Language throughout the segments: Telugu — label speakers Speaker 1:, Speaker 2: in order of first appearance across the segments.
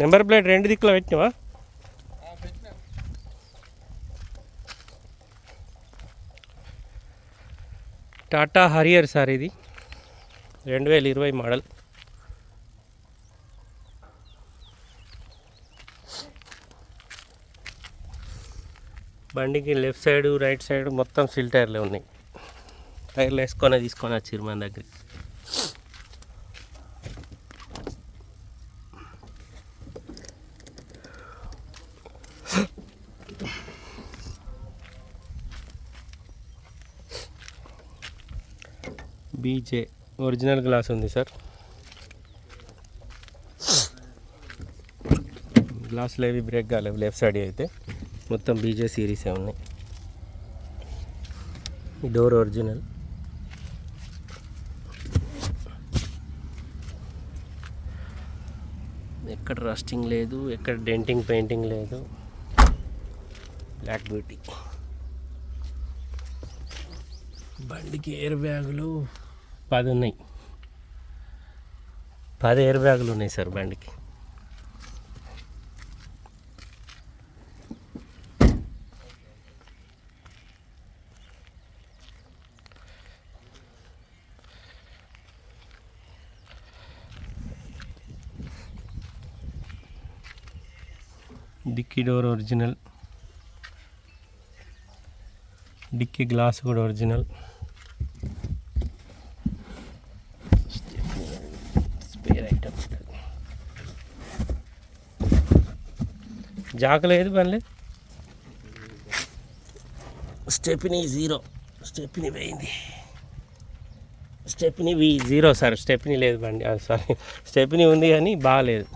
Speaker 1: నెంబర్ ప్లేట్ రెండు దిక్కులో పెట్టినవా? టాటా హరియర్ సార్ ఇది. రెండు వేల ఇరవై మోడల్. బండికి లెఫ్ట్ సైడ్ రైట్ సైడ్ మొత్తం సిల్ టైర్లే ఉన్నాయి. టైర్లు వేసుకొని తీసుకొని వచ్చారు మన దగ్గరికి. బీజే ఒరిజినల్ గ్లాస్ ఉంది సార్ గ్లాసులు ఏవి బ్రేక్ కాలేవు లెఫ్ట్ సైడ్ అయితే. మొత్తం బీజే సిరీసే ఉన్నాయి. డోర్ ఒరిజినల్ ఎక్కడ రస్టింగ్ లేదు ఎక్కడ డెంటింగ్ పెయింటింగ్ లేదు. బ్లాక్ బ్యూటీ బండికి ఎయిర్ బ్యాగులు పది ఉన్నాయి పది ఎయిర్ బ్యాగులు ఉన్నాయి సార్ బండికి. Dicky door original. Dicky glass కూడా ఒరిజినల్. జాకలేదు పనిలే స్టెప్ని జీరో. స్టెప్ని పోయింది. స్టెప్ని వి జీరో సార్ స్టెప్ని లేదు బండి. సారీ. స్టెప్ని ఉంది కానీ బాగాలేదు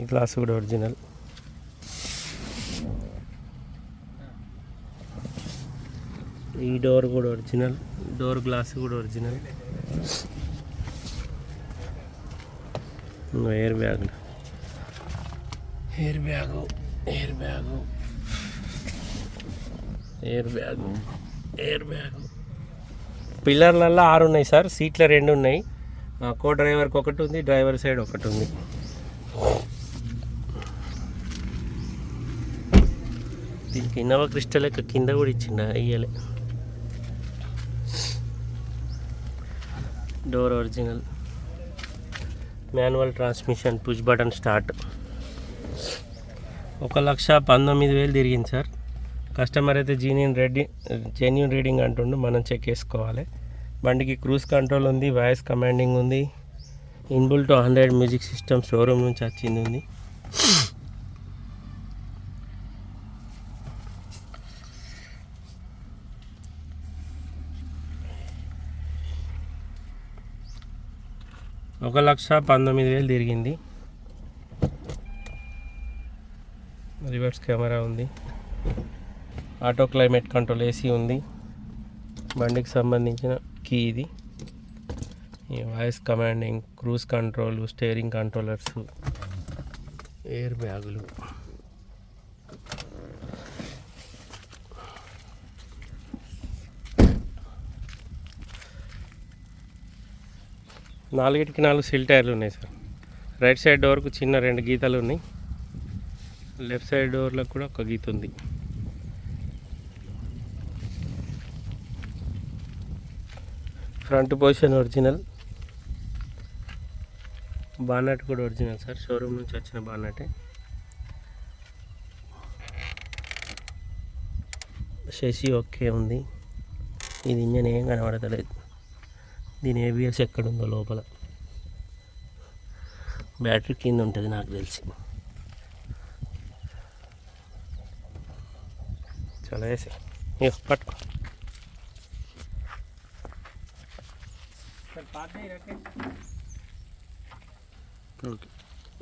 Speaker 1: ఈ గ్లాస్ కూడా ఒరిజినల్. ఈ డోర్ కూడా ఒరిజినల్ డోర్ గ్లాస్ కూడా original air bag air bag air bag air bag air bag పిల్లర్లలో ఆరు ఉన్నాయి సార్ సీట్ల రెండు ఉన్నాయి. కో డ్రైవర్కి ఒకటి ఉంది డ్రైవర్ సైడ్ ఒకటి ఉంది. దీనికి ఇన్నోవా క్రిస్టల్ యొక్క కింద కూడా ఇచ్చిండ ఇయ్యలే. Door original. Manual transmission push button start. ఒక లక్ష పంతొమ్మిది వేలు తిరిగింది సార్. కస్టమర్ అయితే జీనియన్ రెడీ జెన్యున్ రీడింగ్ అంటుండు మనం చెక్ చేసుకోవాలి. బండికి క్రూజ్ కంట్రోల్ ఉంది వాయిస్ కమాండింగ్ ఉంది. Inbuilt hundred music system showroom నుంచి వచ్చింది ఉంది. ఒక లక్ష పంతొమ్మిది వేలు తిరిగింది. రివర్స్ కెమెరా ఉంది. ఆటో క్లైమేట్ కంట్రోల్ ఏసీ ఉంది. బండికి సంబంధించిన కీ ఇది. Voice commanding cruise control steering controllers air బ్యాగులు. నాలుగిటికి నాలుగు సిల్ టైర్లు ఉన్నాయి సార్. రైట్ సైడ్ డోర్కు చిన్న రెండు గీతలు ఉన్నాయి. లెఫ్ట్ సైడ్ డోర్లకు కూడా ఒక గీత ఉంది. Front position original. బానట్ కూడా ఒరిజినల్ సార్. షోరూమ్ నుంచి వచ్చిన బానటే. శశి ఓకే ఉంది. ఇది ఇంజన్ ఏం కనబడతలేదు. దీని ఏబిఎస్ ఎక్కడుందో లోపల. బ్యాటరీ కింద ఉంటుంది నాకు తెలిసి. చాలా వేసి. పట్టుకో. ఓకే.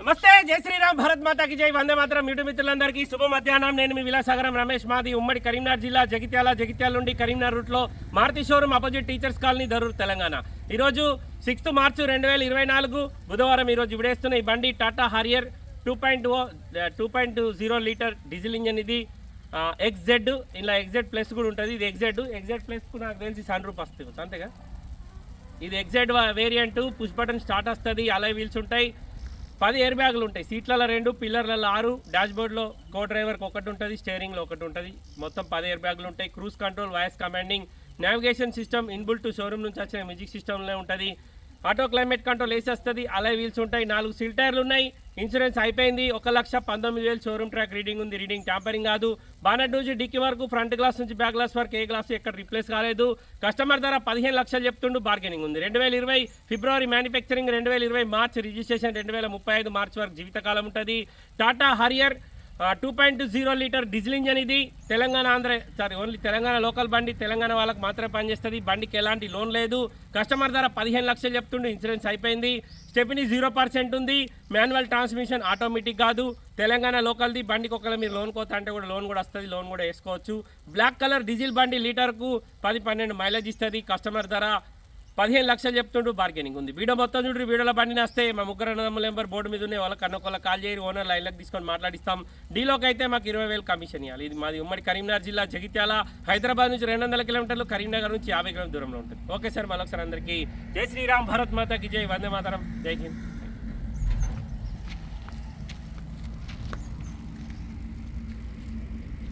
Speaker 1: నమస్తే జై శ్రీరామ్ భారత్ మాతాకి జై వందే మాత్రం. యూట్యూబ్ మిత్రులందరికీ శుభ మధ్యాహ్నం. నేను మీ విలాసాగరం రమేష్ మాది ఉమ్మడి కరీంనగర్ జిల్లా జగిత్యాల జగిత్యాల నుండి కరీంనగర్ రూట్లో Maruti showroom opposite teachers colony Darur Telangana. ఈరోజు సిక్స్త్ మార్చు రెండు వేల ఇరవై నాలుగు బుధవారం ఈరోజు విడేస్తున్న ఈ బండి Tata Harrier two point O two point zero litre diesel engine ఇది. ఎక్జెడ్ ఇలా ఎక్జెడ్ ప్లస్ కూడా ఉంటుంది. ఇది ఎక్జెడ్ ఎక్జెడ్ ప్లస్కు నాకు తెలిసి సన్ రూప్ వస్తుంది. అంతేగా? ఇది exact variant push button start వస్తుంది. అలై వీల్స్ ఉంటాయి. పది ఎయిర్ బ్యాగులు ఉంటాయి. సీట్లలో రెండు పిల్లర్లలో ఆరు డాష్బోర్డ్లో కో డ్రైవర్కి ఒకటి ఉంటుంది స్టేరింగ్లో ఒకటి ఉంటుంది. మొత్తం పది ఎయిర్ బ్యాగులు ఉంటాయి. Cruise control voice commanding navigation system inbuilt showroom నుంచి వచ్చిన మ్యూజిక్ సిస్టంలో ఉంటుంది. ఆటో క్లైమేట్ కంట్రోల్ వేసేస్తుంది అలై వీల్స్ ఉంటాయి నాలుగు సీల్ టైర్లు ఉన్నాయి. ఇన్సూరెన్స్ అయిపోయింది. ఒక లక్ష పంతొమ్మిది వేలు షోరూమ్ ట్రాక్ రీడింగ్ ఉంది. రీడింగ్ ట్యాంపరింగ్ కాదు. బానట్ నుంచి డిక్కీ వరకు ఫ్రంట్ గ్లాస్ నుంచి బ్యాక్ గ్లాస్ వరకు ఏ గ్లాస్ ఎక్కడ రిప్లేస్ కాలేదు. కస్టమర్ ధర పదిహేను లక్షలు చెప్తుండు బార్గెనింగ్ ఉంది. రెండు వేల ఇరవై ఫిబ్రవరి మ్యానుఫ్యాక్చరింగ్ రెండు వేల ఇరవై మార్చ్ రిజిస్ట్రేషన్ రెండు వేల ముప్పై ఐదు మార్చ్ వరకు జీవితకాలం ఉంటుంది. Tata Harrier two point zero litre diesel engine ఇది. Telangana Andhra sorry only Telangana local బండి తెలంగాణ వాళ్ళకి మాత్రమే పనిచేస్తుంది. బండికి ఎలాంటి లోన్ లేదు. కస్టమర్ ధర పదిహేను లక్షలు చెప్తుండే ఇన్సూరెన్స్ అయిపోయింది. స్టెపినీ జీరో పర్సెంట్ ఉంది. మాన్యువల్ ట్రాన్స్మిషన్ ఆటోమేటిక్ కాదు. తెలంగాణ లోకల్ది బండికి ఒకవేళ మీరు లోన్ కోత అంటే కూడా లోన్ కూడా వస్తుంది లోన్ కూడా వేసుకోవచ్చు. బ్లాక్ కలర్ డీజిల్ బండి లీటర్కు పది పన్నెండు మైలేజ్ ఇస్తుంది కస్టమర్ ధర. పదిహేను లక్షలు చెప్తుంటూ బార్గెనింగ్ ఉంది. వీడియో మొత్తం చూడు వీడియోలో బండి మా ముగ్గురు అన్నదమ్ముల నెంబర్ బోర్డు మీద ఉన్నాయి వాళ్ళకి అన్నొకళ్ళ కాల్ చేయరు ఓనర్ లైన్లకు తీసుకొని మాట్లాడిస్తాం. డీలోకి అయితే మాకు ఇరవై వేలు కమిషన్ ఇవ్వాలి ఇది మాది ఉమ్మడి కరీంనగర్ జిల్లా జగిత్యాల హైదరాబాద్ నుంచి రెండు వందల కిలోమీటర్లు కరీంనగర్ నుంచి యాభై కిలోమీటర్ దూరంలో ఉంటుంది. ఓకే సార్ మరొకసారి అందరికీ. జై శ్రీరామ్ భారత్ మాతకి జై వందే మాతరం. జై హింద్.